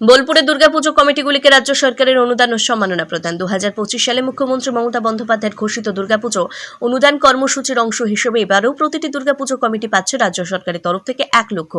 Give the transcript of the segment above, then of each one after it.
বোলপুরে দুর্গাপুজো কমিটিগুলিকে রাজ্য সরকারের অনুদান ও সম্মাননা প্রদান। দু হাজার পঁচিশ সালে মুখ্যমন্ত্রী মমতা বন্দ্যোপাধ্যায়ের ঘোষিত দুর্গাপুজো অনুদান কর্মসূচির অংশ হিসেবে এবারও প্রতিটি দুর্গাপুজো কমিটি পাচ্ছে রাজ্য সরকারের তরফ থেকে এক লক্ষ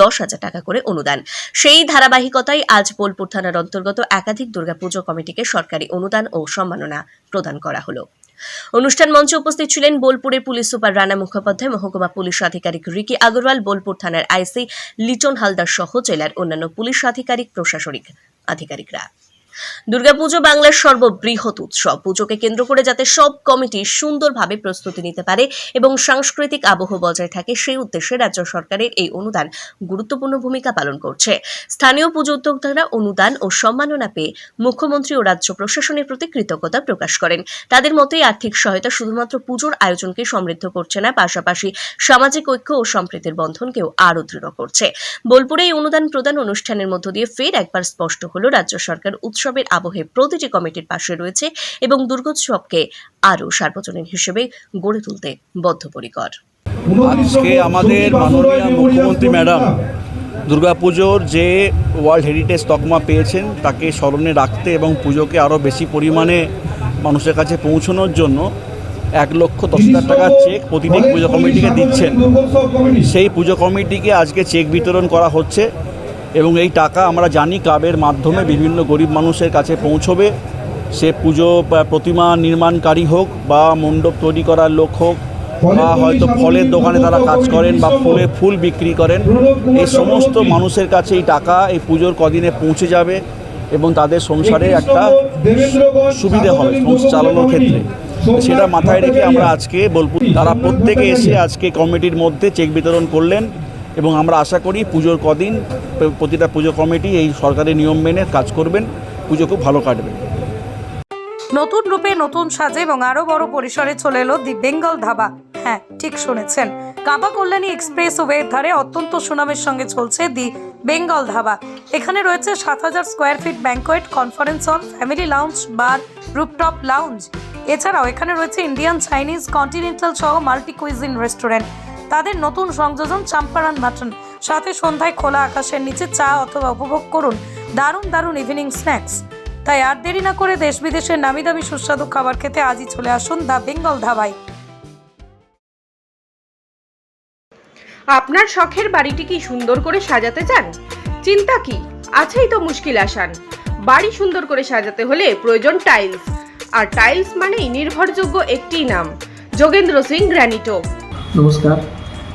দশ হাজার টাকা করে অনুদান। সেই ধারাবাহিকতায় আজ বোলপুর থানার অন্তর্গত একাধিক দুর্গাপুজো কমিটিকে সরকারি অনুদান ও সম্মাননা প্রদান করা হলো। অনুষ্ঠান মঞ্চে উপস্থিত ছিলেন বোলপুরের পুলিশ সুপার রানা মুখোপাধ্যায়, মহকুমা পুলিশ আধিকারিক রিকি আগরওয়াল, বোলপুর থানার আইসি লিটন হালদার সহ জেলার অন্যান্য পুলিশ আধিকারিক, প্রশাসনিক আধিকারিকরা। দুর্গাপুজো বাংলার সর্ববৃহৎ উৎসব। পুজোকে কেন্দ্র করে যাতে সব কমিটি সুন্দরভাবে প্রস্তুতি নিতে পারে এবং সাংস্কৃতিক আবহ বজায় থাকে, সেই উদ্দেশ্যে রাজ্য সরকারের এই অনুদান গুরুত্বপূর্ণ ভূমিকা পালন করছে। স্থানীয় পুজো উদ্যোক্তারা অনুদান ও সম্মাননা পেয়ে মুখ্যমন্ত্রী ও রাজ্য প্রশাসনের প্রতি কৃতজ্ঞতা প্রকাশ করেন। তাদের মতে, আর্থিক সহায়তা শুধুমাত্র পুজোর আয়োজনকে সমৃদ্ধ করছে না, পাশাপাশি সামাজিক ঐক্য ও সম্প্রীতির বন্ধনকেও আরও দৃঢ় করছে। বোলপুরে এই অনুদান প্রদান অনুষ্ঠানের মধ্য দিয়ে ফের একবার স্পষ্ট হলো রাজ্য সরকার উৎসবের আবহে প্রতিটি কমিটির পাশে রয়েছে এবং দুর্গোৎসবকে আরও সার্বজনীন হিসেবে গড়ে তুলতে বদ্ধপরিকর। আজকে আমাদের মাননীয় মুখ্যমন্ত্রী ম্যাডাম দুর্গাপুজোর যে ওয়ার্ল্ড হেরিটেজ তকমা পেয়েছেন তাকে স্মরণে রাখতে এবং পুজোকে আরও বেশি পরিমাণে মানুষের কাছে পৌঁছানোর জন্য এক লক্ষ দশ হাজার টাকার চেক প্রতিটি পুজো কমিটিকে দিচ্ছেন। সেই পুজো কমিটিকে আজকে চেক বিতরণ করা হচ্ছে। এবং এই টাকা আমরা জানি ক্লাবের মাধ্যমে বিভিন্ন গরিব মানুষের কাছে পৌঁছবে। সে পুজো প্রতিমা নির্মাণকারী হোক বা মণ্ডপ তৈরি করার লোক হোক বা হয়তো ফলের দোকানে তারা কাজ করেন বা ফুলে ফুল বিক্রি করেন এই সমস্ত মানুষের কাছে এই টাকা এই পুজোর কদিনে পৌঁছে যাবে এবং তাদের সংসারে একটা সুবিধে হবে সংসার চালানোর ক্ষেত্রে। সেটা মাথায় রেখে আমরা আজকে বোলপুর তারা প্রত্যেকে এসে আজকে কমিটির মধ্যে চেক বিতরণ করলেন। এবং আমরা আশা করি পুজোর কদিন প্রতিটা পুজো কমিটি এই সরকারি নিয়ম মেনে কাজ করবেন, পুজো খুব ভালো কাটবে। নতুন রূপে নতুন সাজে এবং আরও বড় পরিসরে চলে এলো দি বেঙ্গল ধাবা। হ্যাঁ ঠিক শুনেছেন। কাবা কল্যাণী এক্সপ্রেস ওয়ের ধারে অত্যন্ত সুনামের সঙ্গে চলছে দি বেঙ্গল ধাবা। এখানে রয়েছে সাত হাজার square feet banquet, conference hall, family lounge, bar, rooftop lounge. এছাড়াও এখানে রয়েছে ইন্ডিয়ান চাইনিজ কন্টিনেন্টাল সহ মাল্টি কুইজিন রেস্টুরেন্ট। তাদের নতুন সংযোজন চাম্পারান মাটন। সাথে সন্ধ্যায় খোলা আকাশের নিচে চা অথবা উপভোগ করুন দারুণ দারুণ ইভিনিং স্ন্যাক্স তাই আর দেরি না করে দেশ বিদেশের নামি দামি সুস্বাদু খাবার খেতে আজই চলে আসুন দ্য বেঙ্গল ধাবায়। আপনার শখের বাড়িটি কি সুন্দর করে সাজাতে চান? চিন্তা কি? আছেই তো মুশকিল আসান। বাড়ি সুন্দর করে সাজাতে হলে প্রয়োজন টাইলস আর টাইলস মানেই নির্ভরযোগ্য একটি নাম। যোগেন্দ্র সিং গ্র্যানিটো। নমস্কার।